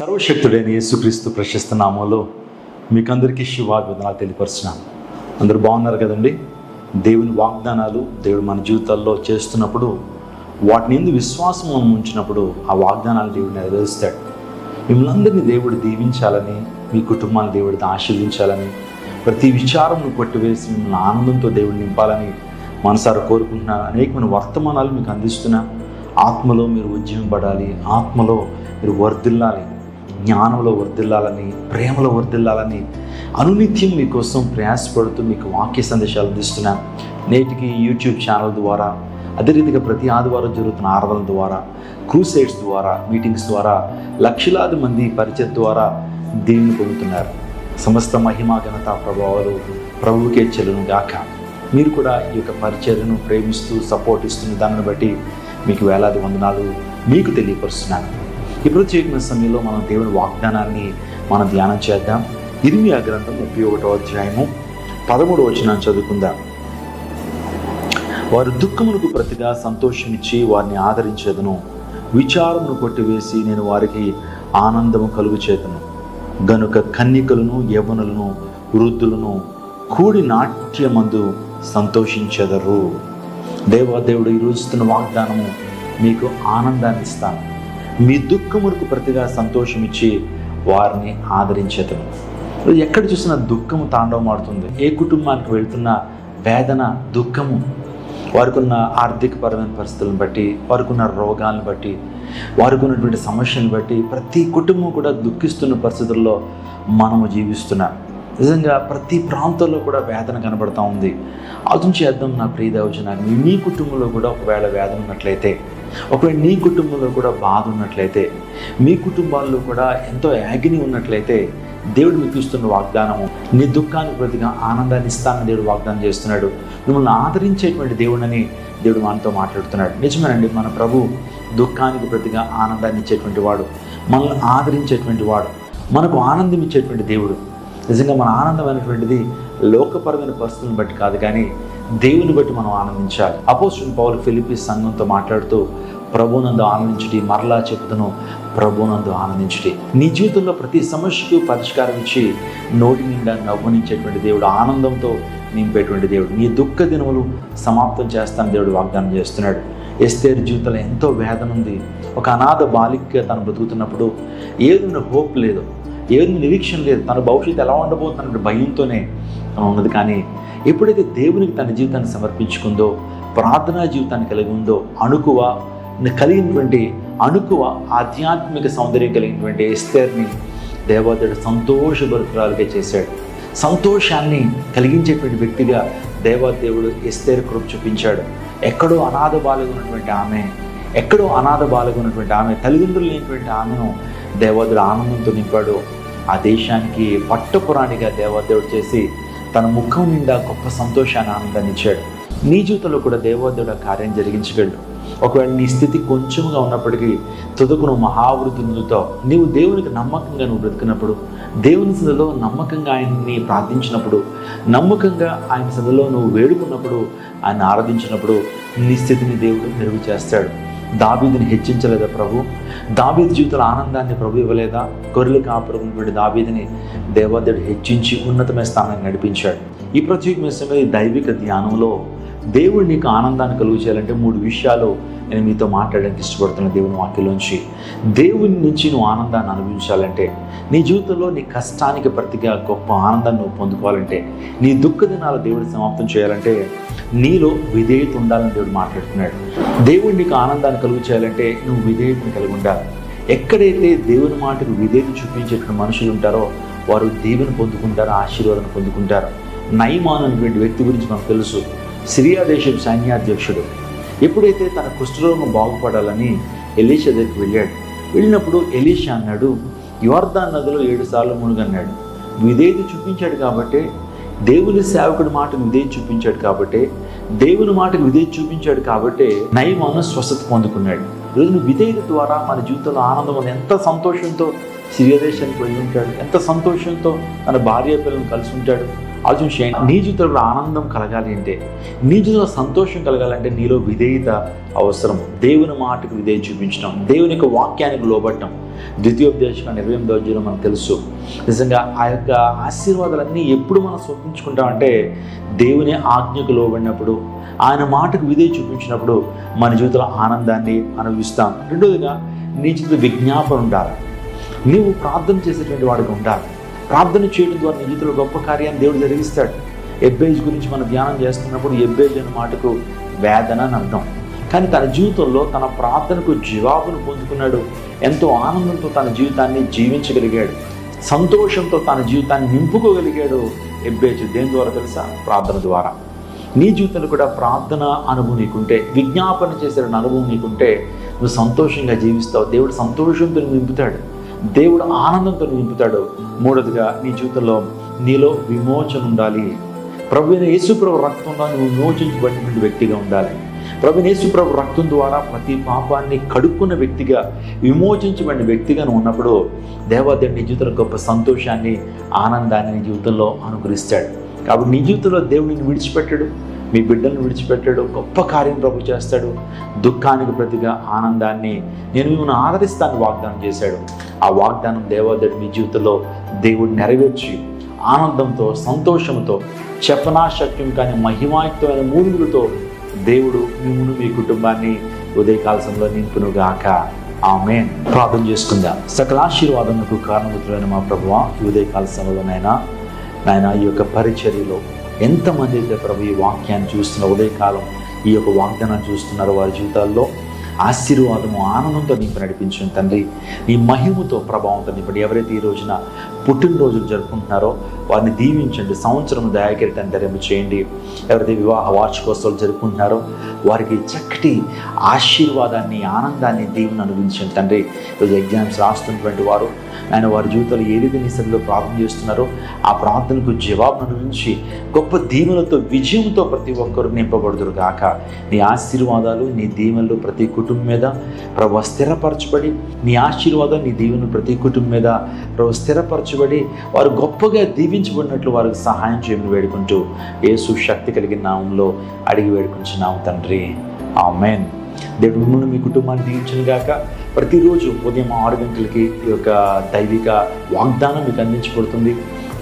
సర్వశక్తుడైన యేసుక్రీస్తు ప్రశస్త నామంలో మీకందరికీ శివాభివందనాలు తెలియపరుచున్నాను అందరూ బాగున్నారు కదండి? దేవుని వాగ్దానాలు దేవుడు మన జీవితాల్లో చేస్తున్నప్పుడు వాటిని ఎందుకు విశ్వాసం ఉంచినప్పుడు ఆ వాగ్దానాలు దేవుడు నెరవేరుస్తాడు. మిమ్మల్ని అందరినీ దేవుడు దీవించాలని మీ కుటుంబాన్ని దేవుడిని ఆశీర్వించాలని ప్రతి విచారంను కొట్టివేసి మిమ్మల్ని ఆనందంతో దేవుడు నింపాలని మనసారా కోరుకుంటున్నాను. అనేకమైన వర్తమానాలు మీకు అందిస్తున్నా. ఆత్మలో మీరు ఉద్యమపడాలి. ఆత్మలో మీరు వర్ధిల్లాలి. జ్ఞానంలో వర్ధిల్లాలని ప్రేమలో వర్ధిల్లాలని అనునిత్యం మీకోసం ప్రయాసపడుతూ మీకు వాక్య సందేశాలు అందిస్తున్నాను నేటికి యూట్యూబ్ ఛానల్ ద్వారా అదే రీతిగా ప్రతి ఆదివారం జరుగుతున్న ఆరాధన ద్వారా క్రూసైడ్స్ ద్వారా మీటింగ్స్ ద్వారా లక్షలాది మంది పరిచయం ద్వారా దీన్ని పొందుతున్నారు. సమస్త మహిమా ఘనత ప్రభావాలు ప్రభువుకే చెల్లును గాక. మీరు కూడా ఈ యొక్క పరిచర్యను ప్రేమిస్తూ సపోర్ట్ ఇస్తున్న దానిని బట్టి మీకు వేలాది వందనాలు మీకు తెలియపరుస్తున్నాను. ఇప్పుడు చేయగిన సమయంలో మనం దేవుని వాగ్దానాన్ని మనం ధ్యానం చేద్దాం. ఇరిమియా గ్రంథం ముప్పై ఒకటో అధ్యాయము పదమూడు వచ్చిన చదువుకుందాం. వారు దుఃఖములకు ప్రతిగా సంతోషమిచ్చి వారిని ఆదరించేదను. విచారమును కొట్టివేసి నేను వారికి ఆనందము కలుగు చేతను గనుక కన్నికలను యవనులను వృద్ధులను కూడి నాట్యమందు సంతోషించెదరు. దేవాదేవుడు ఈ రోజుతున్న వాగ్దానము మీకు ఆనందాన్ని ఇస్తాను. మీ దుఃఖమునకు ప్రతిగా సంతోషమిచ్చి వారిని ఆదరించేతను ఎక్కడ చూసినా దుఃఖము తాండవమాడుతుంది. ఏ కుటుంబానికి వెళ్తున్న వేదన దుఃఖము వారికి ఉన్న ఆర్థికపరమైన పరిస్థితులను బట్టి వారికి ఉన్న రోగాలను బట్టి వారికి ఉన్నటువంటి సమస్యలను బట్టి ప్రతి కుటుంబం కూడా దుఃఖిస్తున్న పరిస్థితుల్లో మనము జీవిస్తున్నాం. నిజంగా ప్రతి ప్రాంతంలో కూడా వేదన కనబడతా ఉంది. ఆలోచన చేద్దాం నా ప్రియ దవచనాన్ని మీ కుటుంబంలో కూడా ఒకవేళ వేదన ఉన్నట్లయితే ఒకవేళ నీ కుటుంబంలో కూడా బాధ ఉన్నట్లయితే మీ కుటుంబాల్లో కూడా ఎంతో యాగిని ఉన్నట్లయితే దేవుడు మీకు ఇస్తున్న వాగ్దానము నీ దుఃఖానికి ప్రతిగా ఆనందాన్ని ఇస్తానని దేవుడు వాగ్దానం చేస్తున్నాడు. మిమ్మల్ని ఆదరించేటువంటి దేవుడని దేవుడు మనతో మాట్లాడుతున్నాడు. నిజమేనండి మన ప్రభు దుఃఖానికి ప్రతిగా ఆనందాన్ని ఇచ్చేటువంటి వాడు. మనల్ని ఆదరించేటువంటి వాడు. మనకు ఆనందం ఇచ్చేటువంటి దేవుడు. నిజంగా మన ఆనందం అనేటువంటిది లోకపరమైన పరిస్థితులను బట్టి కాదు కానీ దేవుని బట్టి మనం ఆనందించాలి. అపోజిషన్ పౌలు ఫిలిపి సంఘంతో మాట్లాడుతూ ప్రభునందు ఆనందించుటి మరలా చెప్తును ప్రభునందు ఆనందించుటి నీ జీవితంలో ప్రతి సమస్యకు పరిష్కారం ఇచ్చి నోటి నిండా నవ్వునించేటువంటి దేవుడు ఆనందంతో నింపేటువంటి దేవుడు. నీ దుఃఖ దినములు సమాప్తం చేస్తాను దేవుడు వాగ్దానం చేస్తున్నాడు. ఎస్తేరు జీవితంలో ఎంతో వేదన ఉంది. ఒక అనాథ బాలికగా తను బ్రతుకుతున్నప్పుడు ఏదైనా హోప్ లేదు. ఏదైనా నిరీక్షణ లేదు. తన భవిష్యత్తు ఎలా ఉండబోతున్న భయంతోనే తను ఉన్నది. కానీ ఎప్పుడైతే దేవునికి తన జీవితాన్ని సమర్పించుకుందో ప్రార్థనా జీవితాన్ని కలిగి ఉందో అణుకువ కలిగినటువంటి అణుకువ ఆధ్యాత్మిక సౌందర్యం కలిగినటువంటి ఎస్తేర్ని దేవతడు సంతోషభరితురాలుగా చేశాడు. సంతోషాన్ని కలిగించేటువంటి వ్యక్తిగా దేవాదేవుడు ఎస్తేర్ కృప చూపించాడు. ఎక్కడో అనాథ బాలుగా ఉన్నటువంటి ఆమె ఎక్కడో అనాథ బాలుగా ఉన్నటువంటి ఆమె తల్లిదండ్రులు లేనటువంటి ఆమెను దేవదేవుడు ఆనందంతో నింపాడు. ఆ దేశానికి పట్టపురాణిగా దేవదేవుడు చేసి తన ముఖం నిండా గొప్ప సంతోషాన్ని ఆనందాన్ని ఇచ్చాడు నీ జీవితంలో కూడా దేవోదేవుడు కార్యం జరిగించగలడు. ఒకవేళ నీ స్థితి కొంచెంగా ఉన్నప్పటికీ తుదకు నువ్వు మహావృద్ధి నీవు దేవునికి నమ్మకంగా నువ్వు బ్రతికినప్పుడు దేవుని సదలో నమ్మకంగా ఆయన్ని ప్రార్థించినప్పుడు నమ్మకంగా ఆయన సదలో నువ్వు వేడుకున్నప్పుడు ఆయన ఆరాధించినప్పుడు నీ స్థితిని దేవుడు మెరుగు చేస్తాడు. దాబీదిని హెచ్చించలేదా ప్రభు? దాబీది జీవితంలో ఆనందాన్ని ప్రభు ఇవ్వలేదా? గొర్రెలు కాపురమైనటువంటి దాబీదిని దేవాదేవుడు హెచ్చించి ఉన్నతమైన స్థానాన్ని నడిపించాడు. ఈ ప్రత్యేకమైన ఈ దైవిక ధ్యానంలో దేవుడు నీకు ఆనందాన్ని కలుగు చేయాలంటే మూడు విషయాలు నేను మీతో మాట్లాడడానికి ఇష్టపడుతున్న దేవుని వాక్యలోంచి. దేవుని నుంచి నువ్వు ఆనందాన్ని అనుభవించాలంటే నీ జీవితంలో నీ కష్టానికి ప్రతిగా గొప్ప ఆనందాన్ని నువ్వు పొందుకోవాలంటే నీ దుఃఖ దినాలు దేవుడు సమాప్తం చేయాలంటే నీలో విధేయత ఉండాలని దేవుడు మాట్లాడుతున్నాడు. దేవుడు నీకు ఆనందాన్ని కలుగు చేయాలంటే నువ్వు విధేయతను కలిగి ఉండాలి. ఎక్కడైతే దేవుని మాటకు విధేయత చూపించేటువంటి మనుషులు ఉంటారో వారు దేవుని పొందుకుంటారు ఆశీర్వాదం పొందుకుంటారు. నయమాన్ అనేటువంటి వ్యక్తి గురించి మనకు తెలుసు. సిరియా దేశం సైన్యాధ్యక్షుడు. ఎప్పుడైతే తన కుష్ఠరోగం బాగుపడాలని ఎలీషా దగ్గరికి వెళ్ళాడు వెళ్ళినప్పుడు ఎలీషా అన్నాడు యువర్దాన్ నదిలో ఏడు సార్లు మునుగన్నాడు. విధేయత చూపించాడు కాబట్టి దేవుని సేవకుడి మాటకు విధేయత చూపించాడు కాబట్టి దేవుని మాటకు విదే చూపించాడు కాబట్టి నయమాను స్వస్థత పొందుకున్నాడు. ఈరోజు విధేయత ద్వారా మన జీవితంలో ఆనందం ఎంత సంతోషంతో సిరియా దేశానికి వెళ్ళి ఉంటాడు. ఎంత సంతోషంతో తన భార్య పిల్లలను కలిసి ఉంటాడు. ఆలోచన నీ జీవితంలో ఆనందం కలగాలి అంటే నీ జీవితంలో సంతోషం కలగాలంటే నీలో విధేయత అవసరం. దేవుని మాటకు విధేయత చూపించడం దేవుని యొక్క వాక్యానికి లోబట్టడం ద్వితీయోపదేశం ఇరవై ఎనిమిదో అధ్యాయంలో మనకు తెలుసు. నిజంగా ఆ యొక్క ఆశీర్వాదాలన్నీ ఎప్పుడు మనం స్వప్నించుకుంటామంటే దేవుని ఆజ్ఞకు లోబడినప్పుడు ఆయన మాటకు విధేయ చూపించినప్పుడు మన జీవితంలో ఆనందాన్ని అనుభవిస్తాం. రెండోదిగా నీ జీవితంలో విజ్ఞాపన ఉండాలి. నీవు ప్రార్థన చేసేటువంటి వాడిగా ఉండాలి. ప్రార్థన చేయడం ద్వారా నీ జీవితంలో గొప్ప కార్యాన్ని దేవుడు జరిగిస్తాడు. ఎబ్బేజ్ గురించి మనం ధ్యానం చేస్తున్నప్పుడు ఎబ్బేజ్ అనే మాటకు వేదన అని అర్థం. కానీ తన జీవితంలో తన ప్రార్థనకు జవాబును పొందుకున్నాడు. ఎంతో ఆనందంతో తన జీవితాన్ని జీవించగలిగాడు. సంతోషంతో తన జీవితాన్ని నింపుకోగలిగాడు ఎబ్బేజ్ దేని ద్వారా తెలుసా? ప్రార్థన ద్వారా. నీ జీవితంలో కూడా ప్రార్థన అనుభవం నీకుంటే విజ్ఞాపన చేసిన అనుభవం నీకుంటే నువ్వు సంతోషంగా జీవిస్తావు. దేవుడు సంతోషంతో నింపుతాడు. దేవుడు ఆనందంతో నింపుతాడు. మూడోదిగా నీ జీవితంలో నీలో విమోచన ఉండాలి. ప్రభు యేసుప్రభు రక్తంలో నువ్వు విమోచించబడినటువంటి వ్యక్తిగా ఉండాలి. ప్రభు యేసుప్రభు రక్తం ద్వారా ప్రతి పాపాన్ని కడుక్కున్న వ్యక్తిగా విమోచించబడిన వ్యక్తిగా నువ్వు ఉన్నప్పుడు దేవాదేవుడు నీ జీవితంలో గొప్ప సంతోషాన్ని ఆనందాన్ని నీ జీవితంలో అనుగ్రహిస్తాడు. కాబట్టి నీ జీవితంలో దేవుడిని విడిచిపెట్టాడు. మీ బిడ్డలను విడిచిపెట్టాడు గొప్ప కార్యం ప్రభు చేస్తాడు దుఃఖానికి ప్రతిగా ఆనందాన్ని నేను మిమ్మల్ని ఆదరిస్తాను వాగ్దానం చేశాడు. ఆ వాగ్దానం దేవాదేవుడు మీ జీవితంలో దేవుడు నెరవేర్చి ఆనందంతో సంతోషంతో చెప్పనాశక్యం కానీ మహిమాయుక్తమైన మూలుగులతో దేవుడు మిమ్మల్ని మీ కుటుంబాన్ని ఉదయకాల సమయంలో నింపునుగాక. ఆమె ప్రార్థన చేసుకుందాం. సకల ఆశీర్వాదములకు కారణభూతులైన మా ప్రభువ ఈ ఉదయకాల సమయంలోనైనా నాయన ఈ యొక్క పరిచర్యలో ఎంతమంది అయితే ప్రభు ఈ వాక్యాన్ని చూస్తున్న ఉదయకాలం ఈ యొక్క వాగ్దానాన్ని చూస్తున్నారు వారి జీవితాల్లో ఆశీర్వాదము ఆనందంతో నింపి నడిపించిన తండ్రి నీ మహిమతో ప్రభావంతో నింపడి. ఎవరైతే ఈ రోజున పుట్టినరోజులు జరుపుకుంటున్నారో వారిని దీవించండి. సంవత్సరం దయాకిరీటాన్ని ధరింపు చేయండి. ఎవరైతే వివాహ వార్షికోత్సవాలు జరుపుకుంటున్నారో వారికి చక్కటి ఆశీర్వాదాన్ని ఆనందాన్ని దీవుని అనుభవించండి తండ్రి. ఈరోజు ఎగ్జామ్స్ రాస్తున్నటువంటి వారు ఆయన వారి జీవితంలో ఏ రీతి నిసరిలో ప్రార్థన చేస్తున్నారో ఆ ప్రార్థనకు జవాబు అనుభవించి గొప్ప దీవులతో విజయంతో ప్రతి ఒక్కరు నింపబడుదురు గాక. నీ ఆశీర్వాదాలు నీ దీవెనలు ప్రతి కుటుంబం మీద ప్రభు స్థిరపరచబడి నీ ఆశీర్వాదం నీ దీవెనలు ప్రతి కుటుంబం మీద ప్రభు స్థిరపరచబడి వారు గొప్పగా దీవించబడినట్లు వారికి సహాయం చేయమని వేడుకుంటూ యేసు శక్తి కలిగిన నామంలో అడిగి వేడుకుంటున్నాము తండ్రి. ఆమెన్. దేవుడు మిమ్మల్ని మీ కుటుంబాన్ని దీవించను గాక. ప్రతిరోజు ఉదయం ఆరు గంటలకి ఈ యొక్క దైవిక వాగ్దానం మీకు అందించబడుతుంది.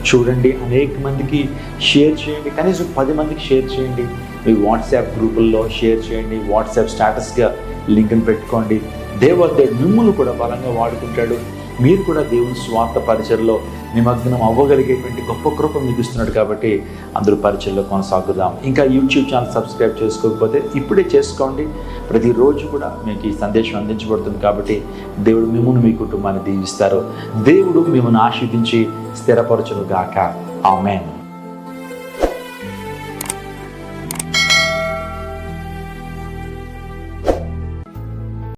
చూడండి అనేక మందికి షేర్ చేయండి కనీసం పది మందికి షేర్ చేయండి. మీ వాట్సాప్ గ్రూపుల్లో షేర్ చేయండి వాట్సాప్ స్టేటస్గా లింక్ని పెట్టుకోండి. దేవదేవుడు మిమ్మల్ని కూడా బలంగా వాడుకుంటాడు. మీరు కూడా దేవుని స్వార్థ పరిచయలో నిమగ్నం అవ్వగలిగేటువంటి గొప్ప కృప మీకు ఇస్తున్నాడు కాబట్టి అందరూ పరిచయలో కొనసాగుదాం. ఇంకా యూట్యూబ్ ఛానల్ సబ్స్క్రైబ్ చేసుకోకపోతే ఇప్పుడే చేసుకోండి. ప్రతిరోజు కూడా మీకు ఈ సందేశం అందించబడుతుంది కాబట్టి దేవుడు మిమ్మల్ని మీ కుటుంబాన్ని దీవిస్తారు. దేవుడు మిమ్మల్ని ఆశీర్దించి స్థిరపరచును గాక ఆమెన్.